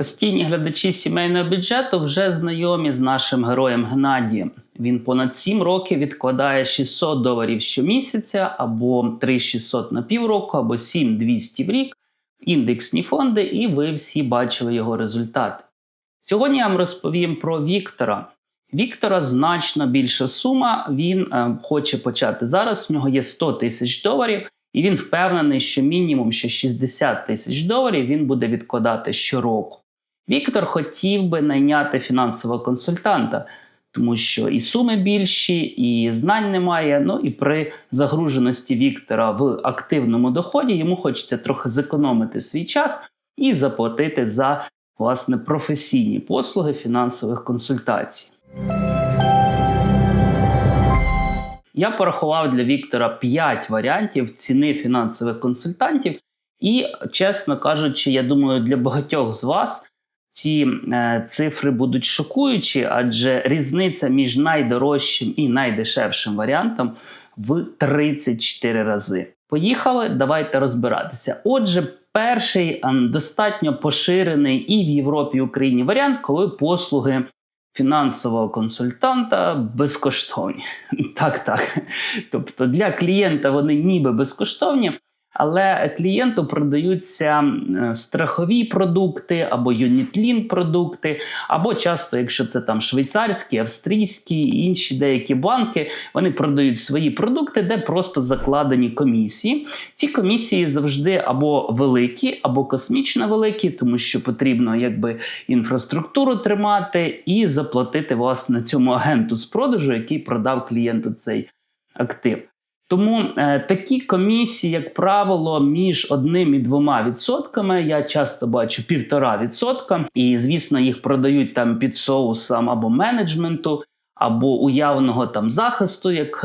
Постійні глядачі сімейного бюджету вже знайомі з нашим героєм Геннадієм. Він понад 7 років відкладає 600 доларів щомісяця, або 3600 на півроку, або 7200 в рік, в індексні фонди, і ви всі бачили його результати. Сьогодні я вам розповім про Віктора. Віктора значно більша сума. Він е, хоче почати зараз. В нього є 100 тисяч доларів, і він впевнений, що мінімум ще 60 тисяч доларів він буде відкладати щороку. Віктор хотів би найняти фінансового консультанта, тому що і суми більші, і знань немає. Ну і при загруженості Віктора в активному доході йому хочеться трохи зекономити свій час і заплатити за власне професійні послуги фінансових консультацій. Я порахував для Віктора 5 варіантів ціни фінансових консультантів, і, чесно кажучи, я думаю, для багатьох з вас ці е, цифри будуть шокуючі, адже різниця між найдорожчим і найдешевшим варіантом в 34 рази. Поїхали, давайте розбиратися. Отже, перший е, достатньо поширений і в Європі, і Україні варіант, коли послуги фінансового консультанта безкоштовні. Так, так. Тобто для клієнта вони ніби безкоштовні. Але клієнту продаються страхові продукти або юнітлін продукти, або часто, якщо це там швейцарські, австрійські інші деякі банки, вони продають свої продукти, де просто закладені комісії. Ці комісії завжди або великі, або космічно великі, тому що потрібно якби інфраструктуру тримати і заплатити власне цьому агенту з продажу, який продав клієнту цей актив. Тому е, такі комісії, як правило, між одним і двома відсотками я часто бачу півтора відсотка, і звісно, їх продають там під соусом або менеджменту, або уявного там захисту, як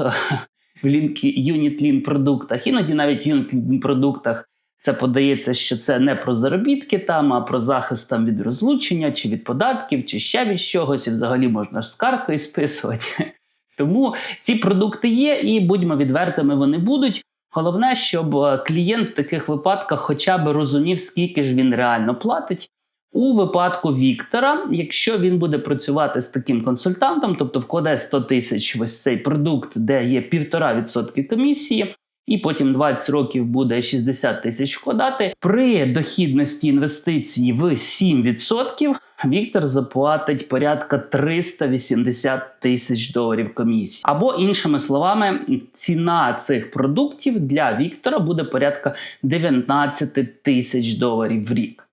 в юнітлін продуктах. Іноді навіть в юнітлін продуктах це подається, що це не про заробітки там, а про захист там від розлучення, чи від податків, чи ще від чогось, і взагалі можна ж скаркою списувати. Тому ці продукти є, і будьмо відвертими, вони будуть. Головне, щоб е, клієнт в таких випадках хоча б розумів, скільки ж він реально платить. У випадку Віктора, якщо він буде працювати з таким консультантом, тобто вкладе 100 тисяч ось цей продукт, де є 1,5% комісії, і потім 20 років буде 60 тисяч вкладати, при дохідності інвестицій в 7%, Віктор заплатить порядка 380 тисяч доларів комісії. Або, іншими словами, ціна цих продуктів для Віктора буде порядка 19 тисяч доларів в рік.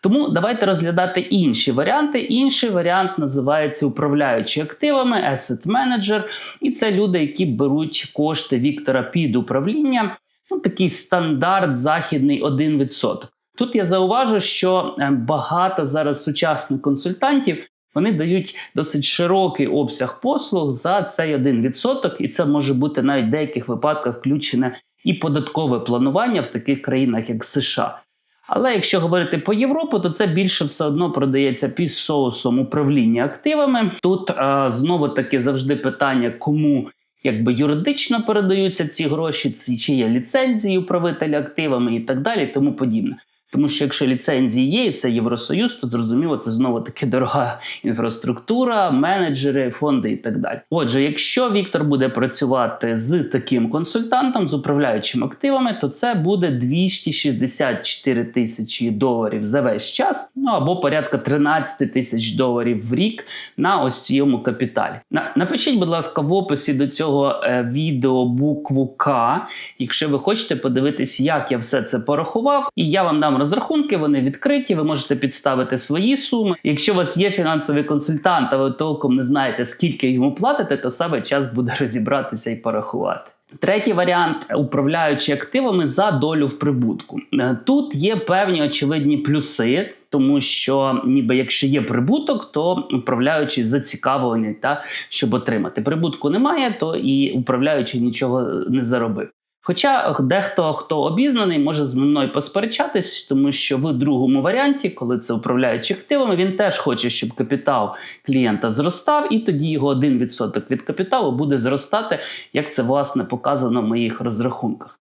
Тому давайте розглядати інші варіанти. Інший варіант називається управляючи активами, asset manager. І це люди, які беруть кошти Віктора під управління. Ну, Такий стандарт західний 1%. Тут я зауважу, що е, багато зараз сучасних консультантів вони дають досить широкий обсяг послуг за цей 1%, і це може бути навіть в деяких випадках включене і податкове планування в таких країнах, як США. Але якщо говорити по Європу, то це більше все одно продається під соусом управління активами. Тут а, знову таки завжди питання, кому якби юридично передаються ці гроші, чи є ліцензії управителя активами і так далі, тому подібне. Тому що якщо ліцензії є, і це Євросоюз, то зрозуміло, це знову таки дорога інфраструктура, менеджери, фонди і так далі. Отже, якщо Віктор буде працювати з таким консультантом, з управляючими активами, то це буде 264 тисячі доларів за весь час, ну або порядка 13 тисяч доларів в рік на ось цьому капіталі. Напишіть, будь ласка, в описі до цього е, відео букву К, якщо ви хочете подивитись, як я все це порахував, і я вам дам розрахунки, вони відкриті, ви можете підставити свої суми. Якщо у вас є фінансовий консультант, а ви толком не знаєте, скільки йому платите, то саме час буде розібратися і порахувати. Третій варіант управляючи активами за долю в прибутку. Е, тут є певні очевидні плюси, тому що, ніби якщо є прибуток, то управляючий зацікавлений, та щоб отримати прибутку немає, то і управляючий нічого не заробив. Хоча дехто, хто обізнаний, може з мною посперечатись, тому що в другому варіанті, коли це управляючи активами, він теж хоче, щоб капітал клієнта зростав, і тоді його 1% від капіталу буде зростати, як це власне показано в моїх розрахунках.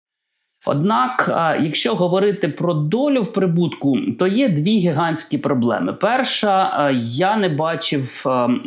Однак, якщо говорити про долю в прибутку, то є дві гігантські проблеми. Перша, я не бачив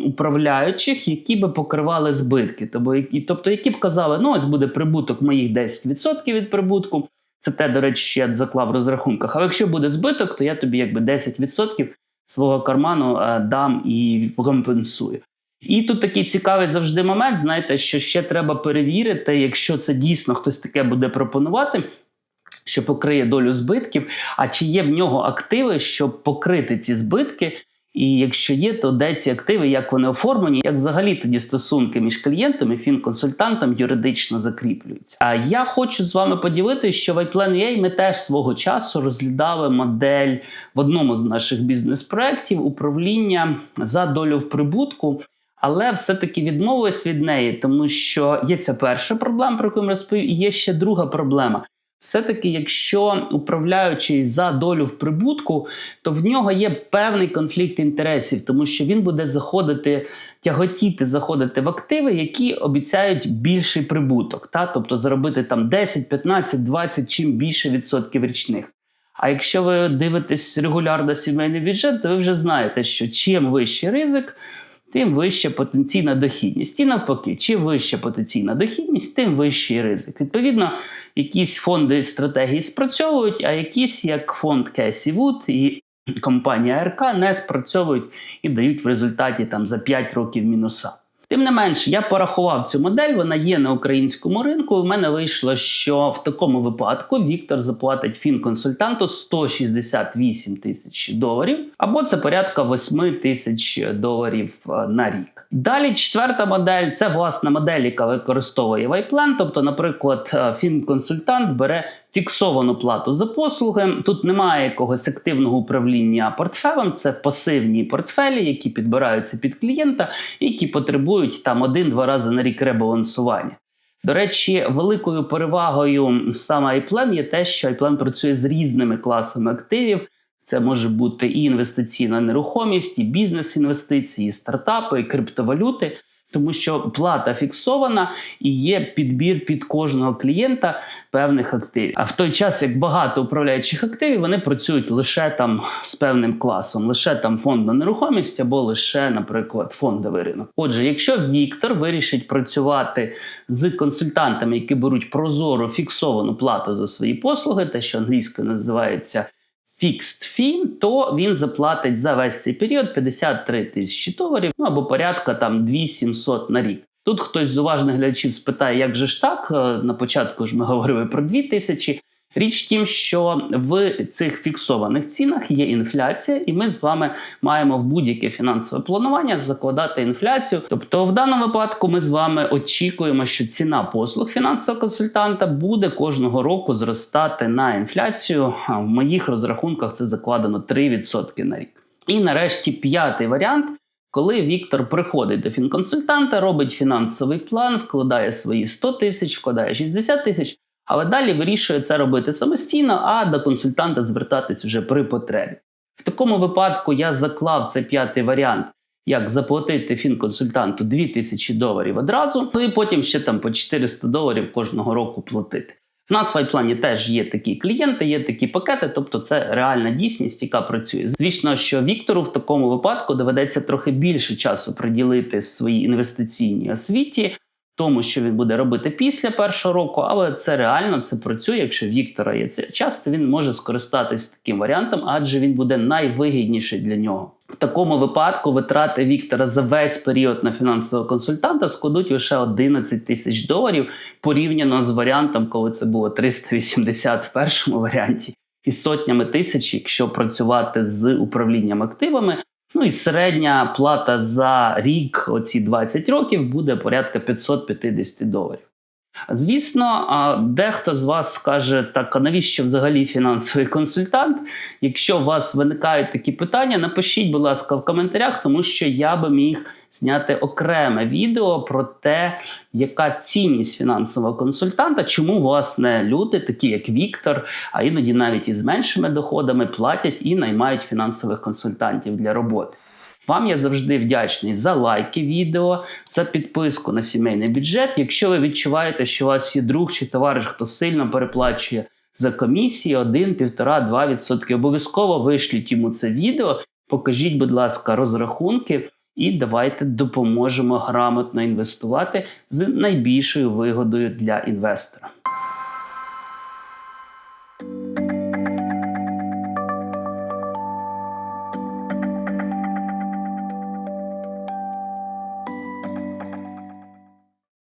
управляючих, які би покривали збитки, тобто, які- тобто які б казали, ну ось буде прибуток моїх 10% від прибутку. Це те, до речі, я заклав в розрахунках. Але якщо буде збиток, то я тобі якби 10% свого карману дам і компенсую. І тут такий цікавий завжди момент. Знаєте, що ще треба перевірити, якщо це дійсно хтось таке буде пропонувати, що покриє долю збитків, а чи є в нього активи, щоб покрити ці збитки. І якщо є, то де ці активи, як вони оформлені, як взагалі тоді стосунки між клієнтом і фінконсультантом юридично закріплюються. А я хочу з вами поділитися, що в iPlan.ua ми теж свого часу розглядали модель в одному з наших бізнес-проєктів управління за долю в прибутку. Але все-таки відмовились від неї, тому що є ця перша проблема, про яку я розповів, і є ще друга проблема. Все-таки, якщо управляючий за долю в прибутку, то в нього є певний конфлікт інтересів, тому що він буде заходити, тяготіти, заходити в активи, які обіцяють більший прибуток, та? тобто заробити там 10, 15, 20, чим більше відсотків річних. А якщо ви дивитесь регулярно сімейний бюджет, то ви вже знаєте, що чим вищий ризик, тим вища потенційна дохідність. І навпаки, чим вища потенційна дохідність, тим вищий ризик. Відповідно, якісь фонди стратегії спрацьовують, а якісь, як фонд Кесі Вуд і компанія РК, не спрацьовують і дають в результаті там за 5 років мінуса. Тим не менше, я порахував цю модель, вона є на українському ринку. У мене вийшло, що в такому випадку Віктор заплатить фінконсультанту 168 тисяч доларів, або це порядка 8 тисяч доларів е, на рік. Далі четверта модель це власна модель, яка використовує Вайплен. Тобто, наприклад, е, фінконсультант бере фіксовану плату за послуги. Тут немає якогось активного управління портфелем. Це пасивні портфелі, які підбираються під клієнта, які потребують там один-два рази на рік ребалансування. До речі, великою перевагою саме iPlan є те, що iPlan працює з різними класами активів. Це може бути і інвестиційна нерухомість, і бізнес-інвестиції, і стартапи, і криптовалюти, тому що плата фіксована і є підбір під кожного клієнта певних активів. А в той час, як багато управляючих активів, вони працюють лише там з певним класом, лише там фондна нерухомість або лише, наприклад, фондовий ринок. Отже, якщо Віктор вирішить працювати з консультантами, які беруть прозору фіксовану плату за свої послуги, те, що англійською називається fixed fee, то він заплатить за весь цей період 53 тисячі доларів, ну або порядка там 2700 на рік. Тут хтось з уважних глядачів спитає, як же ж так? Е, На початку ж ми говорили про 2 тисячі. Річ в тім, що в цих фіксованих цінах є інфляція, і ми з вами маємо в будь-яке фінансове планування закладати інфляцію. Тобто, в даному випадку ми з вами очікуємо, що ціна послуг фінансового консультанта буде кожного року зростати на інфляцію. В моїх розрахунках це закладено 3% на рік. І нарешті п'ятий варіант. Коли Віктор приходить до фінконсультанта, робить фінансовий план, вкладає свої 100 тисяч, вкладає 60 тисяч, але далі вирішує це робити самостійно, а до консультанта звертатись вже при потребі. В такому випадку я заклав цей п'ятий варіант, як заплатити фінконсультанту 2000 доларів одразу, ну і потім ще там по 400 доларів кожного року платити. В нас в айплані теж є такі клієнти, є такі пакети, тобто це реальна дійсність, яка працює. Звісно, що Віктору в такому випадку доведеться трохи більше часу приділити своїй інвестиційній освіті, тому що він буде робити після першого року, але це реально це працює. Якщо Віктора є цей час, то він може скористатись таким варіантом, адже він буде найвигідніший для нього. В такому випадку витрати Віктора за весь період на фінансового консультанта складуть лише 11 тисяч доларів порівняно з варіантом, коли це було 380 в першому варіанті, і сотнями тисяч, якщо працювати з управлінням активами. Ну і середня плата за рік, оці 20 років, буде порядка 550 доларів. Звісно, дехто з вас скаже, так а навіщо взагалі фінансовий консультант? Якщо у вас виникають такі питання, напишіть, будь ласка, в коментарях, тому що я би міг зняти окреме відео про те, яка цінність фінансового консультанта, чому власне люди, такі як Віктор, а іноді навіть із меншими доходами, платять і наймають фінансових консультантів для роботи. Вам я завжди вдячний за лайки відео, за підписку на сімейний бюджет. Якщо ви відчуваєте, що у вас є друг чи товариш, хто сильно переплачує за комісії 1, 1,5-2%, обов'язково вишліть йому це відео, покажіть, будь ласка, розрахунки. І давайте допоможемо грамотно інвестувати з найбільшою вигодою для інвестора.